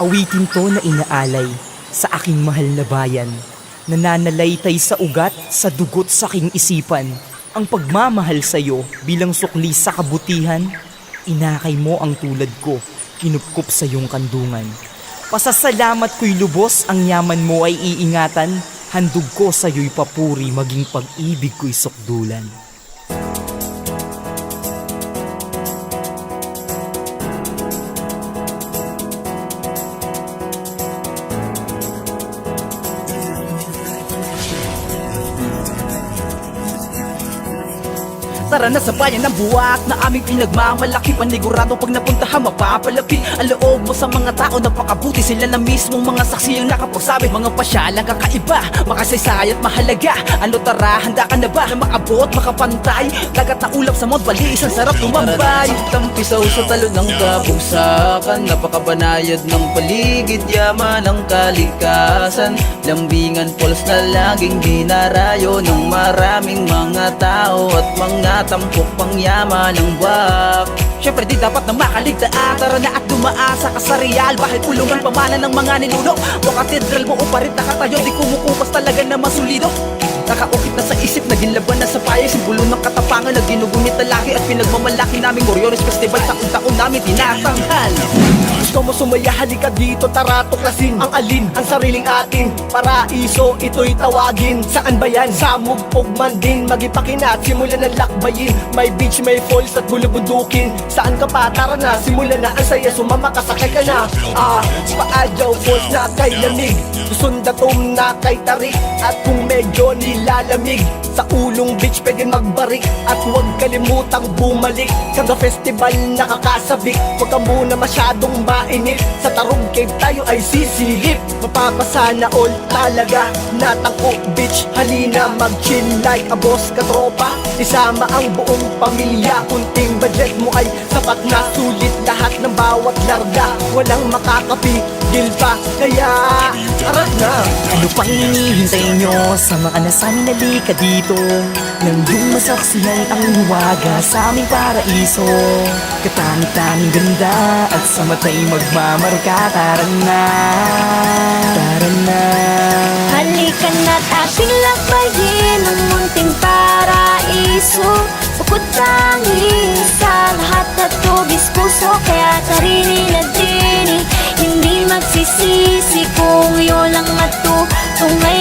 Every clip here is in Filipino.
Awitin to na inaalay sa aking mahal na bayan. Nananalaytay sa ugat, sa dugot sa aking isipan. Ang pagmamahal sa'yo bilang sukli sa kabutihan, inakay mo ang tulad ko, kinupkup sa iyong kandungan. Pasasalamat ko'y lubos, ang yaman mo ay iingatan, handog ko sa'yo'y papuri, maging pag-ibig ko'y sukdulan. Tara na sa bayan ng buwak na aming pinagmamalaki. Panigurado pag napuntahan mapapalapit Ang loob mo sa mga tao. Napakabuti Sila na mismong mga saksi ang nakapagsabi. Mga pasyalang kakaiba, makasaysay at mahalaga. Ano tara, handa ka na ba na maabot, makapantay? Dagat na ulap sa Mount Balis, ang sarap tumambay. Tampisaw sa talo ng kabugsakan Napakabanayad ng paligid Yaman ang kalikasan. Lambingan falls na laging dinarayo Ng maraming mga tao At mga tampok pangyaman ng wak Siyempre di dapat na makaligtaan. Tara na at dumaan sa kasarial Bahay pulungan pamana ng mga ninuno? O katedral mo o parit nakatayo Di kumukupas talaga na masulido Nakaukit na sa isip, naging laban na sa payo Simbolo ng katapangan na ginugunit na laki At pinagmamalaki namin Moriones Festival. Taon-taon namin tinatanghal Gusto mo sumaya, halika dito, tara tuklasin Ang alin, ang sariling atin Paraiso, ito'y tawagin. Saan ba yan? Sa mugpog man din Magipakinat, simulan ng lakbayin. May beach, may falls at bulubudukin Saan ka pa? Tara na, simulan na. Ang saya, sumama ka, sakay ka na. Ah, paadyaw, falls na kay lamig. Susundatom na kay tarik At kung medyo nilalamig Sa ulong beach, pwede magbarik At huwag kalimutang bumalik Kada festival nakakasabik Huwag ka muna masyadong mainit. Sa Tarong Cave tayo ay sisilip. Mapapasana all talaga. Natangko beach Halina mag-chill like a boss katropa Isama ang buong pamilya Kunting budget mo ay sapat na Sulit. Lahat ng bawat larga Walang makakapigil pa. Kaya tara na. Ano pang hinihintay nyo? Na sa amin, halika dito? Nandun masaksihan ang huwaga sa aming paraiso. Katangi-tanging ganda at sa matay magmamarka Tara na, tara na. Halika na't ating lakbayin ang munting paraiso. Bukod tangi sa lahat at tubis puso Kaya sarili na din. Hindi magsisisi Kung yun lang matutungayan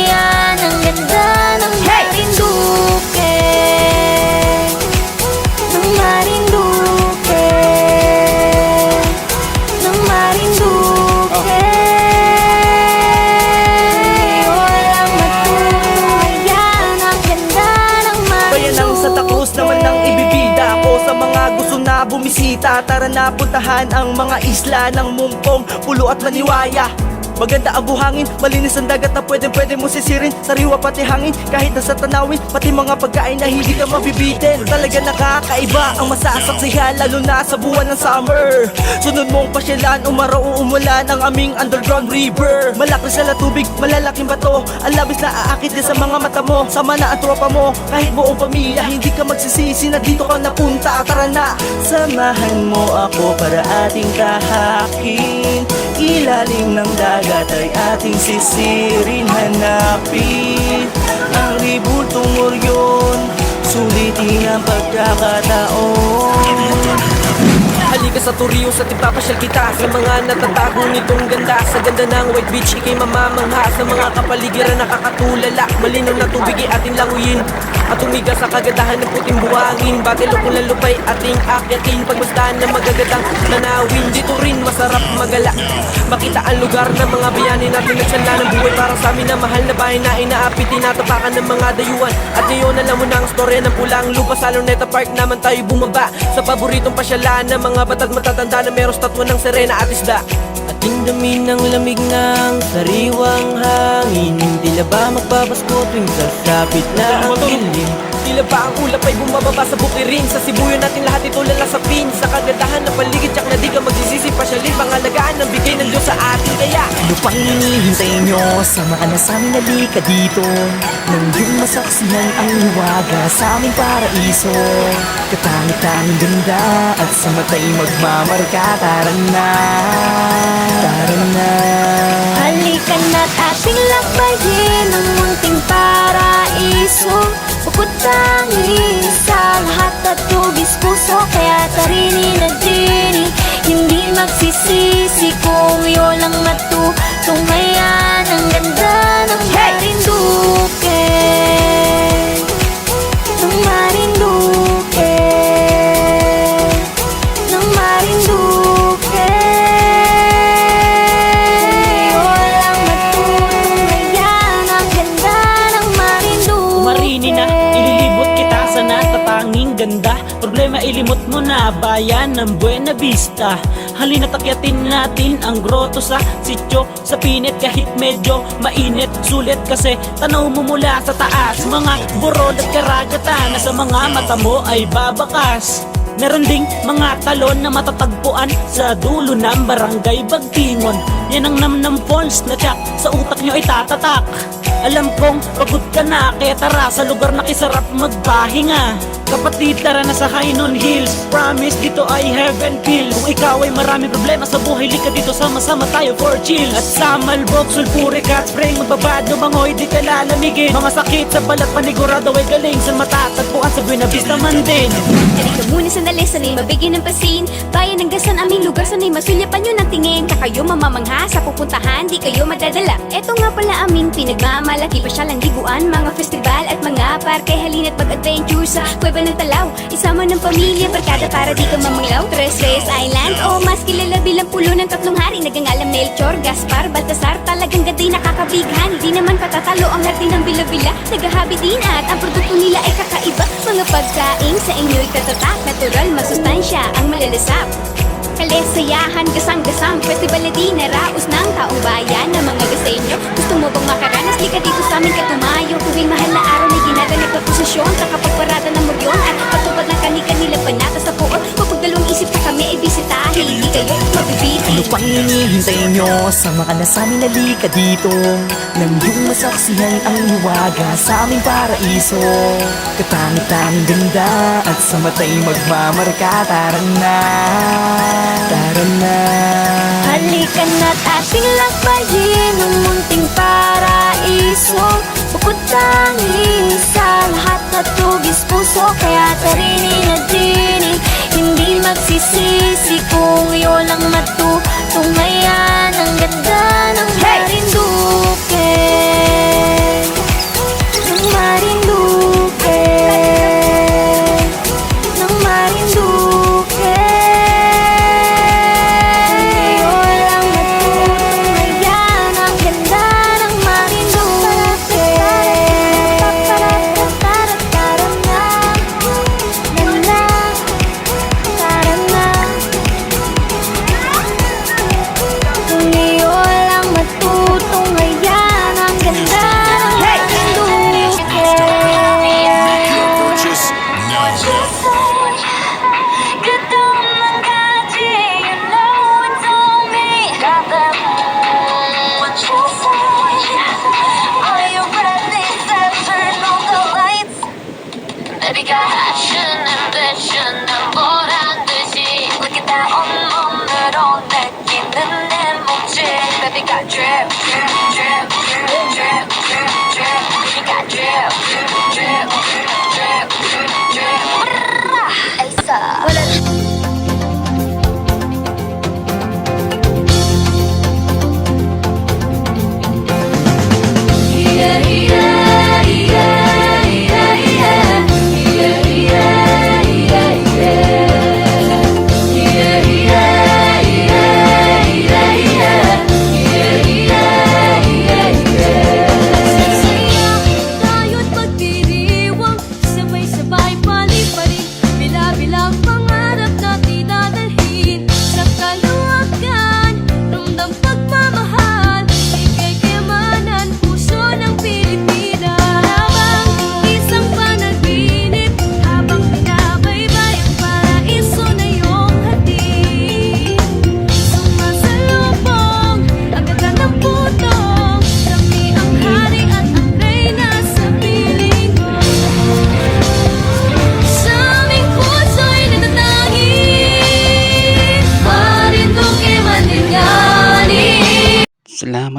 Cruz naman ang ibibida ako Sa mga gusto na bumisita. Tara na puntahan ang mga isla ng Mumpong, Pulo at Maniwaya Maganda ang buhangin, malinis ang dagat na pwede pwede mo sisirin. Sariwa pati hangin, kahit nasa tanawin Pati mga pagkain na hindi ka mabibitin. Talaga nakakaiba ang masasaksihan Lalo na sa buwan ng summer. Sunod mong pasyalan, umaraw umulan Ang aming underground river. Malaki sa tubig, malalaking bato. Ang labis na aakit din sa mga mata mo. Sama na ang tropa mo, kahit buong pamilya Hindi ka magsisisi na dito ka napunta. Tara na, samahan mo ako para ating tahakin. Ilalim ng dagat ay ating sisirin Hanapin ang ribultong oryon Sulitin ang pagkakataon Halika sa Turio sa tipapasyal kita Sa mga natatago nitong ganda. Sa ganda ng White Beach ikay mamamangha. Sa mga kapaligiran nakakatulala. Malinaw na tubig ay ating languyin. At umiga sa kagandahan ng puting buhangin. Bakit kung lalupay ating akyatin. Pagmastaan ng magagandang nanawin Dito rin masarap magala. Makita ang lugar ng mga bayani natin Nagsala ng buhay para sa amin na mahal na bahay Na inaapit tinatapakan ng mga dayuhan. At ngayon alam mo na ang storya ng pulang lupa. Sa Luneta Park naman tayo bumaba. Sa paboritong pasyalan ng mga bata't matatanda Na meron statwa ng serena at isda. Ating dami ng lamig ng sariwang hangin. Tila ba magpapasko tuwing sasapit na ang dilim Tila ba ang ulap ay bumababa sa bukirin? Sa sibuyo natin lahat ito lalasapin Sa kagandahan ng paligid Tsak pa hinihintay nyo Samahan na sa amin halika dito. Nang yung masaksihan ang liwaga sa aming paraiso. Katangit-tanging ganda At sa matay magmamarka? Tara na. Tara na. Halika na't ating lakbayin Ang munting paraiso. Bukod tangi sa lahat at tugis puso Kaya tarini na dini Hindi magsisisi kung yun ang matay matutunghayan Ang ganda ng Marinduque Ng Problema ilimot mo na, bayan ng Buena Vista. Halina takyatin natin ang grotto sa sityo. Sa pinit kahit medyo mainit Sulit kasi tanaw mo mula sa taas. Mga burol at karagatan na sa mga mata mo ay babakas. Meron ding mga talon na matatagpuan sa dulo ng barangay Bagtingon. Yan ang namnam falls na tsak sa utak nyo ay tatatak. Alam kong pagod ka na kaya tara sa lugar na kisarap magpahinga Kapatid tara na sa Hainon Hills. Promise dito ay heaven feels. Kung ikaw ay marami problema sa buhay Lika dito sama-sama tayo for chill. At sa Malbog, Sulpure, Cat Spring Magbabad, lumangoy, di ka lalamigin. Mga sakit sa balat, panigurado ay galing. Sa matatagpuan sa Buena Vista man din. Halika muna sandali, sanay mabigyan ng pasin. Bayan ng gasan, aming lugar, sanay masulyapan nyo ng tingin. Ka kayo mamamangha sa pupuntahan, di kayo madadala. Eto nga pala aming pinagmamalaki Pasyalang liguan, mga festival at mga parke Halina't mag-adventure sa Cueva ng Talaw. Isama ng pamilya, barkada para di ka mamanglaw. Tres Reyes Island, o mas kilala bilang pulo ng tatlong hari. Nagangalam Melchor, Gaspar, Baltasar Talagang gaday nakakabighan. Di naman patatalo ang hardin ng bila-bila. Nagahabi din at ang produkto nila ay kakaiba. Mga pagkain sa inyo'y katatak Natural, masustansya ang malalasap Kalesayahan, gasang-gasang Festival na di naraos ng taong bayan. Ng mga gasenyo Gusto mo bang makaranas? Di ka dito sa amin katumayo Tuwing mahal na araw may ginaganap na posisyon. Sa kapagparada ng moryon At patupad ng kani-kanila panata sa poon Kapag dalawang isip pa kami ay bisitahin Di kayo mabibiti Pang hinihintay nyo? Sama ka na sa amin, halika dito. Nang iyong masaksihan ang iwaga sa aming paraiso. Katangi-tanging ganda at sa matay magmamarka Tara na, tara na. Halika na't ating lakbayin Ang munting paraiso. Bukod tangi sa lahat na tugis puso Kaya tarini na dinig Hindi magsisisi kung yun lang matutunghayan Ang ganda ng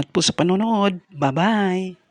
Salamat po sa panonood. Bye-bye!